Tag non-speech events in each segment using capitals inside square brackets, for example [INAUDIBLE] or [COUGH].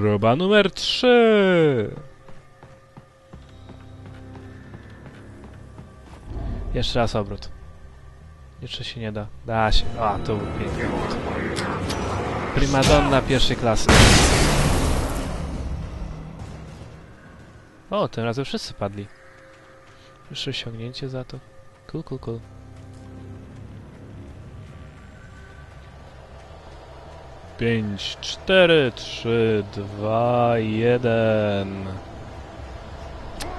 Próba numer 3. Jeszcze raz obrót. Jeszcze się nie da. Da się. A, piękny obrót. Primadonna pierwszej klasy. O, tym razem wszyscy padli. Wyższe osiągnięcie za to. Cool, cool, cool. Pięć, cztery, trzy, dwa, jeden.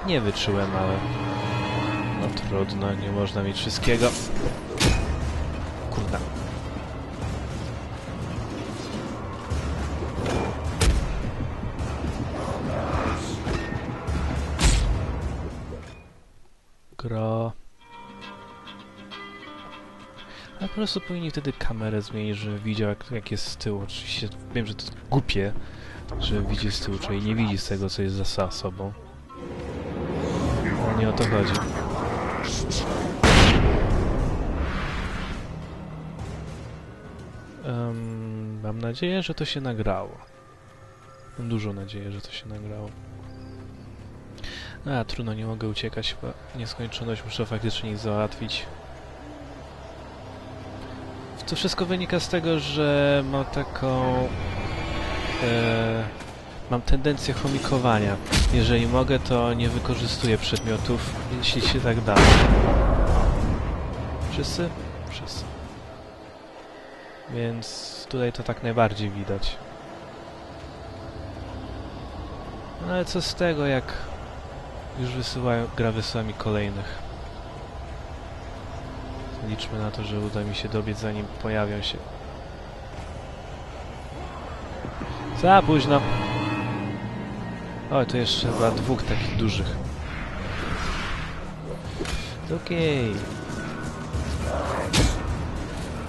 Nie wyczułem, ale... No trudno, nie można mieć wszystkiego. Kurde. Po prostu powinni wtedy kamerę zmienić, żeby widział jak, jak jest z tyłu. Oczywiście wiem, że to głupie, że widzi z tyłu, czyli nie widzi z tego, co jest za sobą. Ale nie o to chodzi. Em, mam nadzieję, że to się nagrało. Mam dużą nadzieję, że to się nagrało. A, trudno, nie mogę uciekać, bo nieskończoność muszę faktycznie załatwić. To wszystko wynika z tego, że mam taką... E, mam tendencję chomikowania. Jeżeli mogę, to nie wykorzystuję przedmiotów, jeśli się tak da. Wszyscy? Wszyscy. Więc tutaj to tak najbardziej widać. No ale co z tego, jak już wysyłają, gra wysyła mi kolejnych. Liczmy na to, że uda mi się dobiec zanim pojawią się. Za późno. O, to jeszcze chyba dwóch takich dużych. Okej. Okay.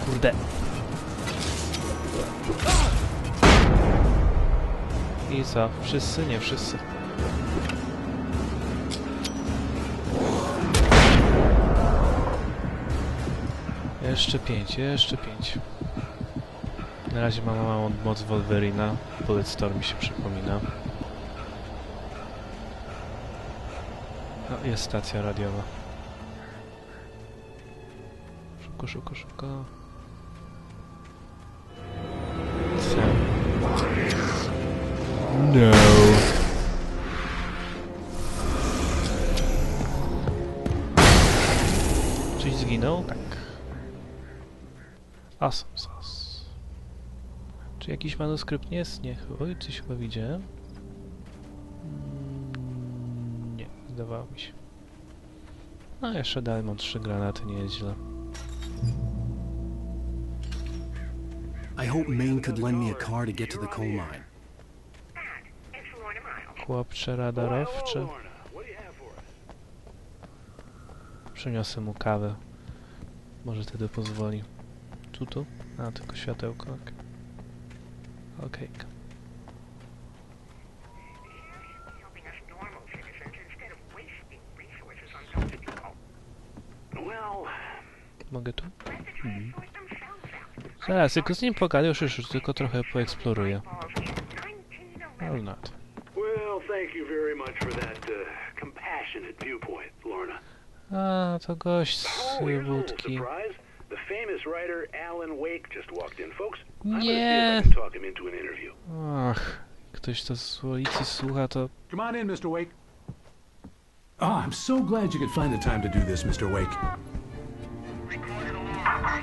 Kurde. I co? Wszyscy? Nie wszyscy. Jeszcze pięć, jeszcze pięć. Na razie mam małą moc Wolverina. Bulletstorm mi się przypomina. No, jest stacja radiowa. Szybko, szybko, szybko. No. Czyś zginął? Tak. Sauce. Czy jakiś manuskrypt nie jest? Nie. Oj, coś chyba widziałem. Mm, nie, zdawało mi się. No, jeszcze dalej mam trzy granaty, nie jest źle. I hope Maine could lend me a car to get to the coal mine. Chłopcze radarowcze. Przyniosę mu kawę. Może wtedy pozwoli. Tu, tu? A, tylko światełko, okej. Okej. Mogę tu? Mhm. Zaraz, tylko z nim pogadam, już, już tylko trochę poeksploruję. Well, thank you very much for that uh, compassionate viewpoint, Lorna. A, to gość z budki. The famous writer Alan Wake just walked in, folks. I'm gonna see Nie. if I can talk him into an interview. Ach, ktoś to z ulicy słucha, to... Come on in, Mr. Wake. Oh, I'm so glad you could find the time to do this, Mr. Wake.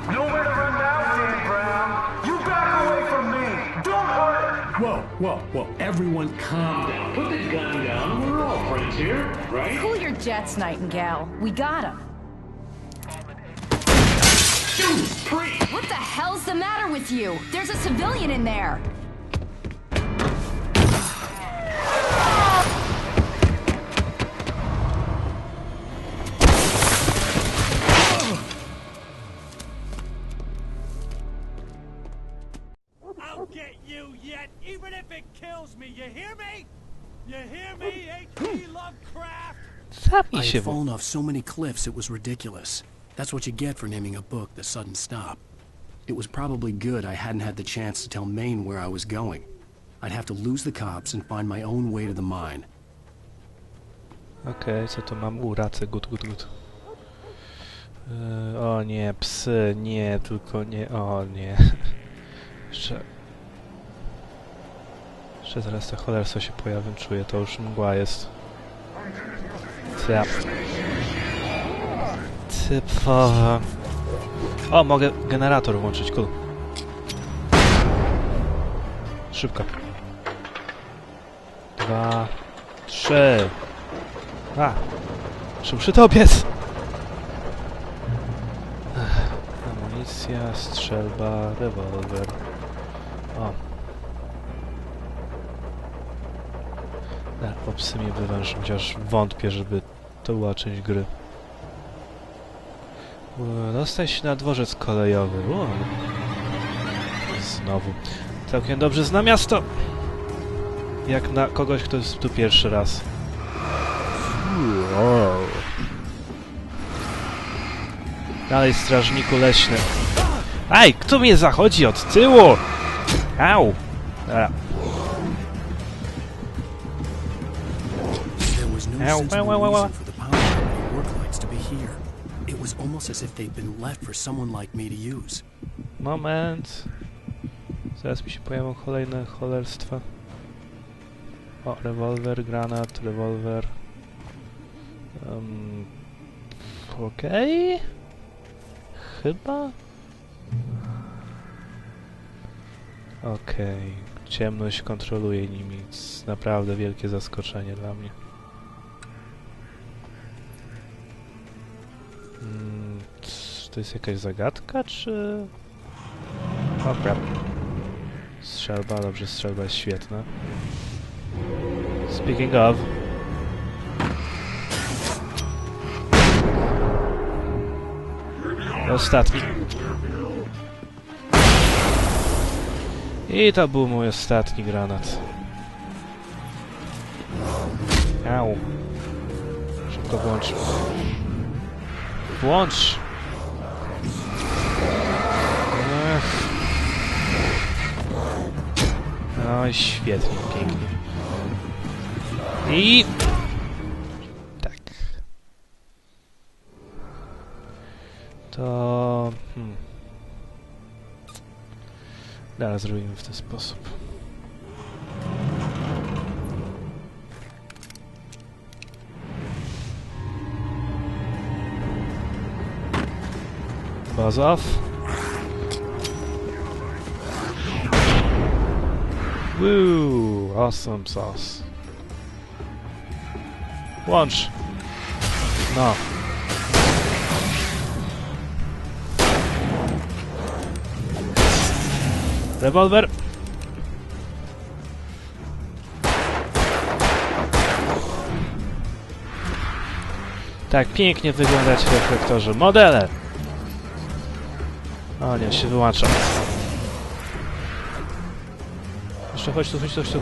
Nowhere to run now, Dan Brown. You back away from me. Don't hurt. Whoa, whoa, whoa. Everyone calm down. Put the gun down. We're all friends here, right? Cool your jets, Nightingale. We got him. Shoot! Free! What the hell's the matter with you? There's a civilian in there. I'll get you yet, even if it kills me. You hear me? You hear me, H.P. Lovecraft? Zapnij I się, had fallen off so many cliffs it was ridiculous. That's what you get for naming a book The Sudden Stop. It was probably good I hadn't had the chance to tell Maine where I was going. I'd have to lose the cops and find my own way to the mine. Okej, co to mam? U, racę, gut, gut, gut. O nie, psy, nie, tylko nie, o nie. [LAUGHS] Jeszcze... Jeszcze zaraz to cholerstwo się pojawi, czuję, to już mgła jest. Typ. O, mogę generator włączyć, cool. Szybko. Dwa, trzy. A! Muszę przy to biec! Ech, Amunicja, strzelba, rewolwer. O. Popsy mnie wywężą, chociaż wątpię, żeby to była część gry. E, Dostać się na dworzec kolejowy. O. Znowu. Całkiem dobrze zna miasto. Jak na kogoś, kto jest tu pierwszy raz. Wow. Dalej, strażniku leśny. Aj, kto mnie zachodzi od tyłu? Au! A, There was no Ow, almost as if been left for someone like me to use. moment. Zaraz mi się pojawią kolejne cholerstwa. O, rewolwer, granat, rewolwer. Um, Okej. Chyba? Okej. Ciemność kontroluje nimi. Naprawdę wielkie zaskoczenie dla mnie. To jest jakaś zagadka, czy... O crap. Strzelba, dobrze, strzelba jest świetna. Speaking of... Ostatni. I to był mój ostatni granat. Au. Szybko włącz. Włącz! Ech. No świetnie, pięknie. I... Tak. To... Hmm. Teraz zrobimy w ten sposób. Buzz off. Woo! Awesome sauce. Łącz! No. Rewolwer! Tak pięknie wyglądać w reflektorze. Modele! O nie, się wyłącza. Jeszcze chodź tu, chodź tu, chodź tu.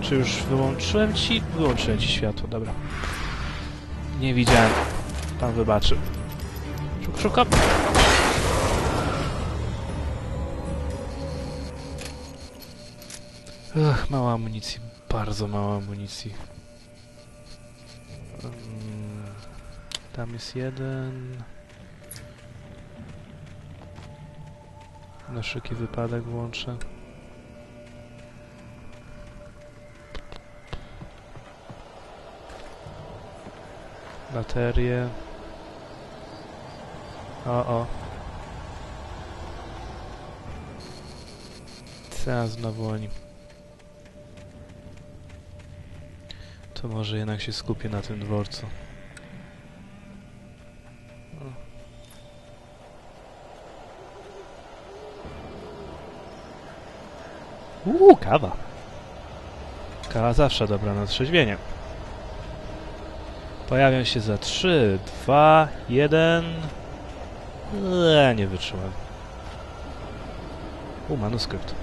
Czy już wyłączyłem ci? Wyłączyłem ci światło, dobra. Nie widziałem. Pan wybaczy. Szuk, szukam. Ach, mało amunicji. Bardzo mało amunicji. Tam jest jeden. Na wszelki wypadek włączę. Baterie. O, o. Co znowu oni? To może jednak się skupię na tym dworcu. Uuu, kawa. Kawa zawsze dobra na trzeźwienie. Pojawią się za 3, 2, 1. Eee, nie wytrzymam. U, manuskrypt.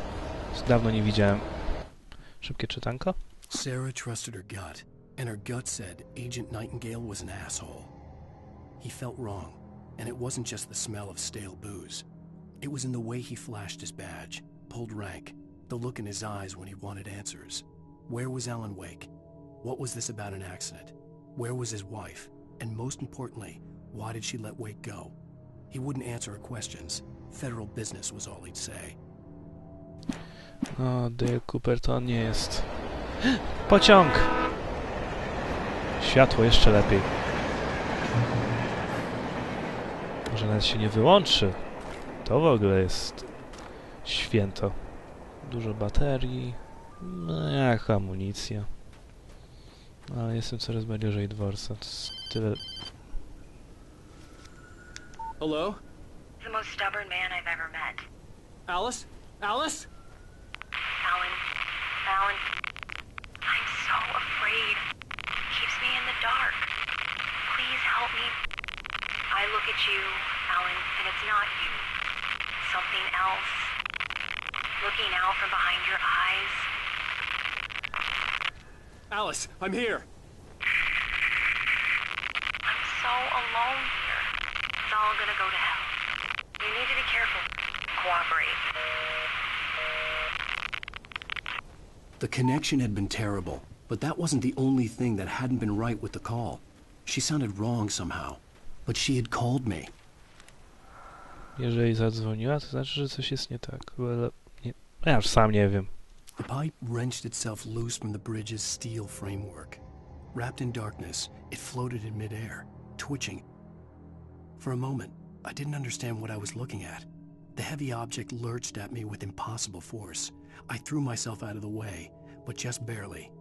Dawno nie widziałem. Szybkie czytanko? Sarah trusted her gut, and her gut said Agent Nightingale was an asshole. He felt wrong, And it wasn't just the smell of stale booze. It was in the way he flashed his badge, pulled rank, the look in his eyes when he wanted answers. Where was Alan Wake? What was this about an accident? Where was his wife? And most importantly, why did she let Wake go? He wouldn't answer her questions. Federal business was all he'd say. O, Dale Cooper to nie jest. [GASPS] Pociąg! Światło jeszcze lepiej. Może nawet się nie wyłączy. To w ogóle jest święto. Dużo baterii. No jak amunicja. Ale jestem coraz bliżej dworca. To jest tyle... Hello? The most stubborn man I've ever met. Alice? Alice? Alan. Alan. I'm so afraid. Keeps me in the dark. Please help me. I look at you, Alan, and it's not you. Something else. Looking out from behind your eyes. Alice, I'm here. I'm so alone here. It's all gonna go to hell. You need to be careful. Cooperate. The connection had been terrible, but that wasn't the only thing that hadn't been right with the call. She sounded wrong somehow, but she had called me. Jeżeli zadzwoniła, to znaczy, że coś jest nie tak. Ale nie... Ja sam nie wiem. The pipe wrenched itself loose from the bridge's steel framework. Wrapped in darkness, it floated in midair, twitching. For a moment, I didn't understand what I was looking at. The heavy object lurched at me with impossible force. I threw myself out of the way, but just barely.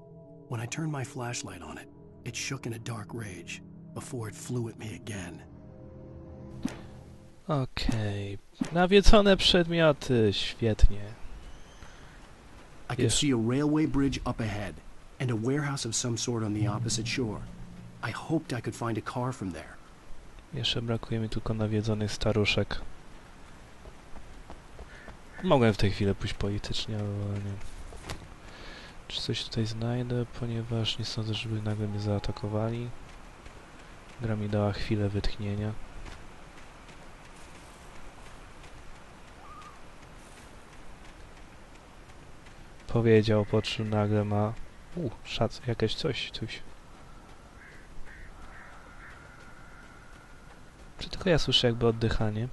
When I turned my flashlight on it, it shook in a dark rage before it flew at me again. Okej. Nawiedzone przedmioty. Świetnie. I could Yes. see a railway bridge up ahead and a warehouse of some sort on the opposite shore. I hoped I could find a car from there. Jeszcze brakuje mi tylko nawiedzonych staruszek. Mogłem w tej chwili pójść politycznie, ale nie. Czy coś tutaj znajdę, ponieważ nie sądzę, żeby nagle mnie zaatakowali. Gra mi dała chwilę wytchnienia. Powiedział, po czym nagle ma... U, szac, jakieś coś, coś. Czy tylko ja słyszę jakby oddychanie?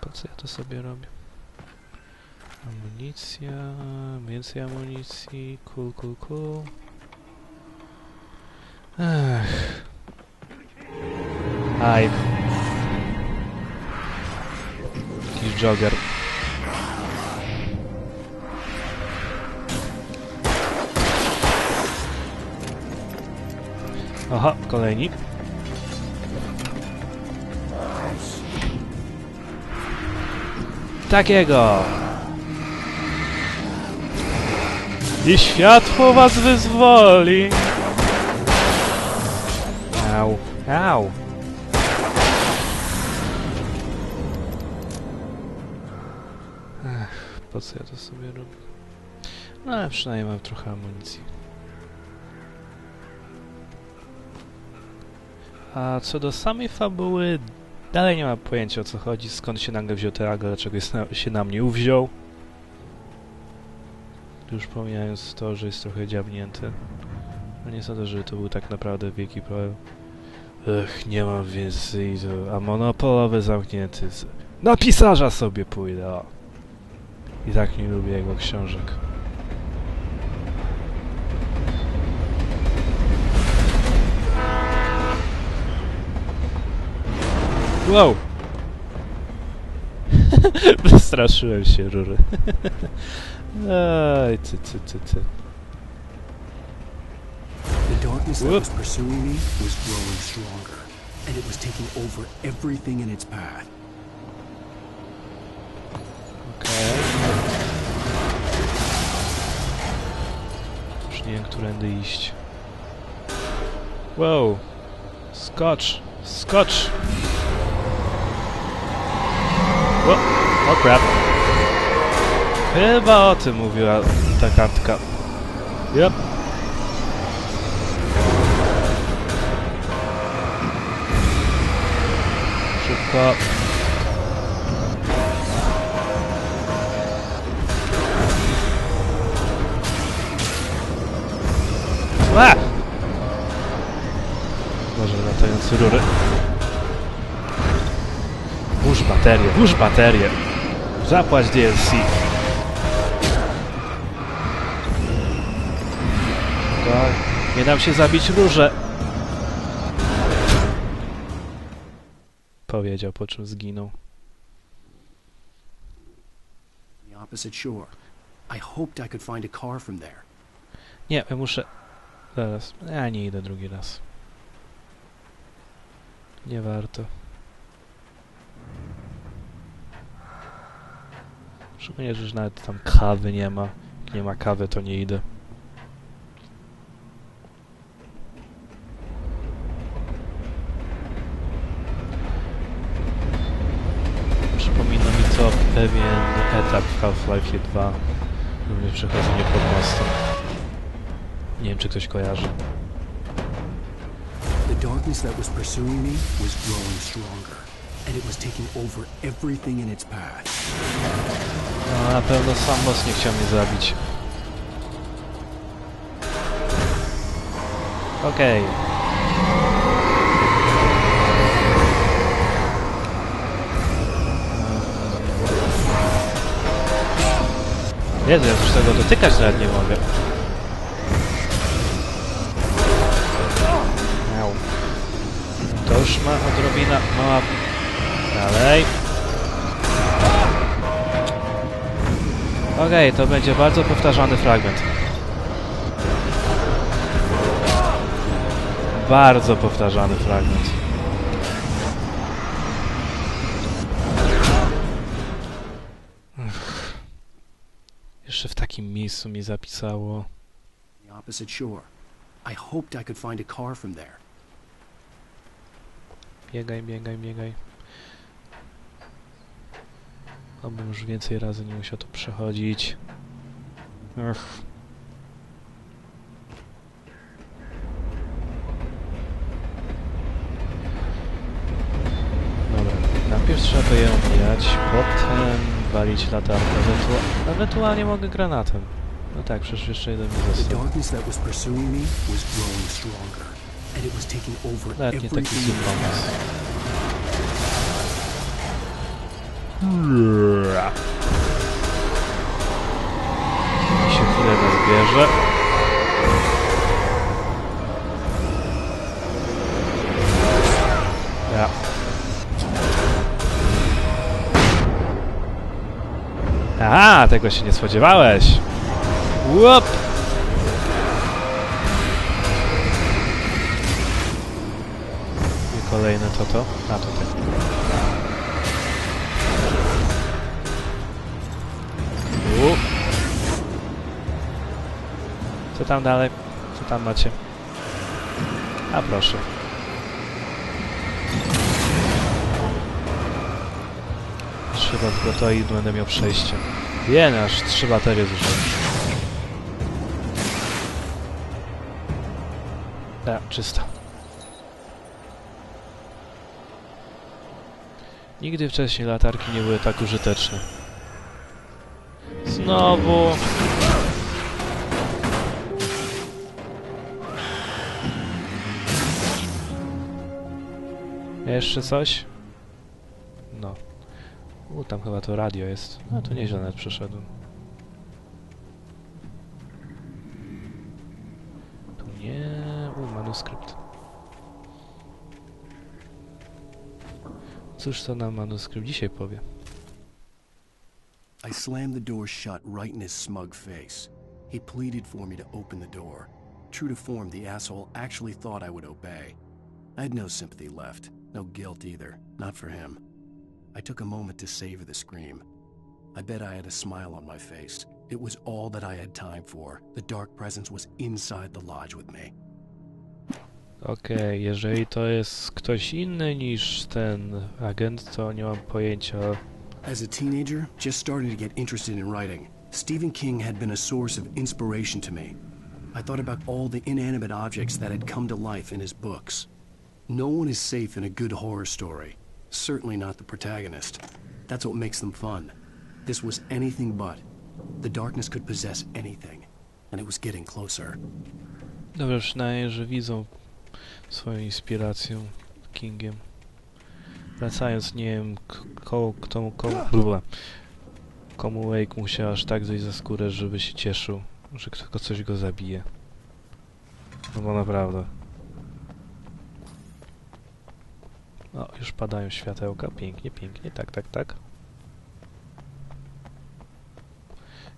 Po co ja to sobie robię? Amunicja, więcej amunicji, cool, cool, cool. Ech. Aj. Jakiś jogger. Aha, kolejnik. Takiego! I światło was wyzwoli! Au, au! Co ja to sobie robię? No ale przynajmniej mam trochę amunicji. A co do samej fabuły, dalej nie mam pojęcia o co chodzi, skąd się nagle wziął ten Aga, dlaczego jest na, się na mnie uwziął. Już pomijając to, że jest trochę dziabnięty. No nie sądzę, że to był tak naprawdę wielki problem. Ech, nie mam więcej, a monopolowy zamknięty. Na pisarza sobie pójdę, o. I tak nie lubię jego książek. Wow! [LAUGHS] Wystraszyłem się, rury. [LAUGHS] Aj, ty, ty, ty, ty. The darkness that was pursuing me was growing stronger, and it was taking over everything in its path. Już nie wiem, którędy iść. Wow! Skocz! Skocz! Well, oh crap. Chyba o tym mówiła ta kartka. Yep. Szybko. Latające rury. Włóż baterię, włóż baterię. Zapłać DLC. Tak, nie dam się zabić róże. Powiedział, po czym zginął. Nie, ja muszę... Zaraz. Ja nie idę drugi raz. Nie warto. Szczególnie, że nawet tam kawy nie ma. Jak nie ma kawy, to nie idę. Przypomina mi to pewien etap w Half-Life 2. Również przechodzenie pod mostem. Nie wiem, czy ktoś kojarzy. Darkness that was pursuing me was growing stronger, and it was taking over everything in its path. No, na pewno sam boss nie chciał mnie zabić. Okej. Jezu, ja już tego dotykać nawet nie mogę. Ma odrobina mała... Dalej. Okej, to będzie bardzo powtarzany fragment. Bardzo powtarzany fragment. Jeszcze w takim miejscu mi zapisało. The opposite shore. I hoped I could find a car from there. Biegaj, biegaj, biegaj. Obym już więcej razy nie musiał to przechodzić. Ech. Dobra, najpierw trzeba ją mijać, potem walić latarkę, ewentua ewentualnie mogę granatem. No tak, przecież jeszcze jeden mi został. Darkness that was pursuing me was growing stronger, and it was taking over Nawet nie taki everything zły in its pomysł. path. Mi się chwilę nazbierze. Ja. Aha, tego się nie spodziewałeś. Łup! To to. A to. Co tam dalej? Co tam macie? A proszę. Trzeba tylko to i będę miał przejście. Jen, aż trzy baterie zużyłem. Tak, czysto. Nigdy wcześniej latarki nie były tak użyteczne. Znowu. Jeszcze coś? No. U, tam chyba to radio jest. No to nieźle nawet przeszedłem. Tu nie... U, manuskrypt. Cóż nam manuskrypt dzisiaj powie? I slammed the door shut right in his smug face. He pleaded for me to open the door. True to form, the asshole actually thought I would obey. I had no sympathy left, no guilt either, not for him. I took a moment to savor the scream. I bet I had a smile on my face. It was all that I had time for. The dark presence was inside the lodge with me. Okej, jeżeli to jest ktoś inny niż ten agent, to nie mam pojęcia. As a teenager, just starting to get interested in writing, Stephen King had been a source of inspiration to me. I thought about all the inanimate objects that had come to life in his books. No one is safe in a good horror story. Certainly not the protagonist. That's what makes them fun. This was anything but. The darkness could possess anything, and it was getting closer. Dobra, przynajmniej, że widzą swoją inspiracją Kingiem. Wracając, nie wiem, komu, komu, blua, komu Wake musiał aż tak zejść za skórę, żeby się cieszył, że ktoś coś go zabije. No bo naprawdę. O, już padają światełka. Pięknie, pięknie. Tak, tak, tak.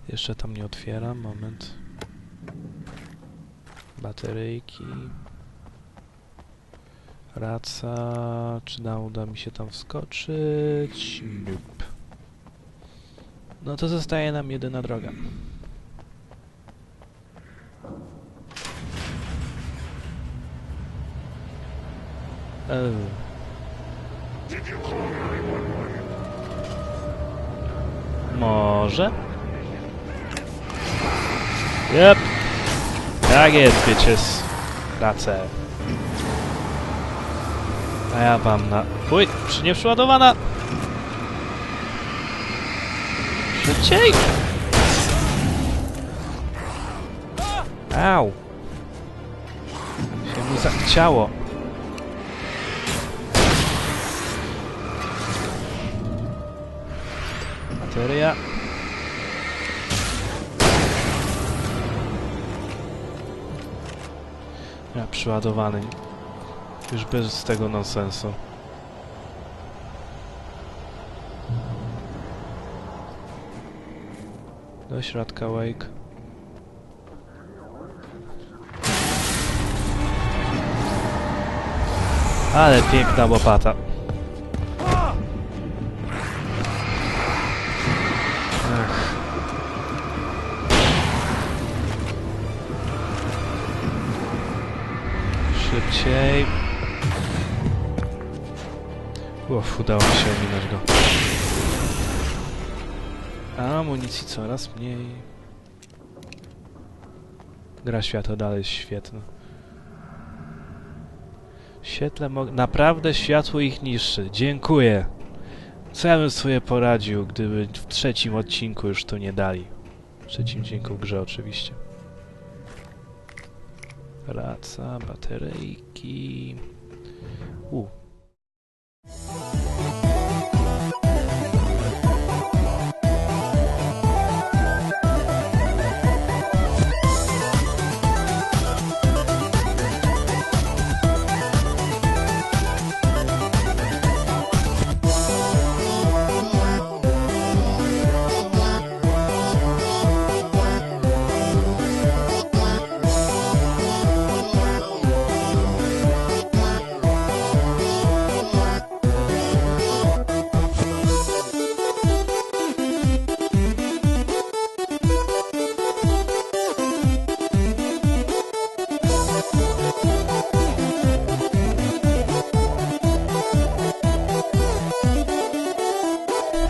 Jeszcze tam nie otwieram. Moment. Bateryjki. Raca. Czy da, uda mi się tam wskoczyć? Nope. No to zostaje nam jedyna droga. Może? Yep. Tak jest, bitches. Pracę. A ja wam na... Uj, nie przeładowana! Szybciej! Au! Się mu zachciało. Bateria. Ja przyładowany. Już bez tego nonsensu. Do środka Wake. Ale piękna łopata. Uff, udało mi się ominąć go. A amunicji coraz mniej. Gra światła dalej jest świetna. Świetle. Naprawdę światło ich niszczy. Dziękuję. Co ja bym sobie poradził, gdyby w trzecim odcinku już to nie dali. W trzecim odcinku grze oczywiście. Raca, bateryjki. U,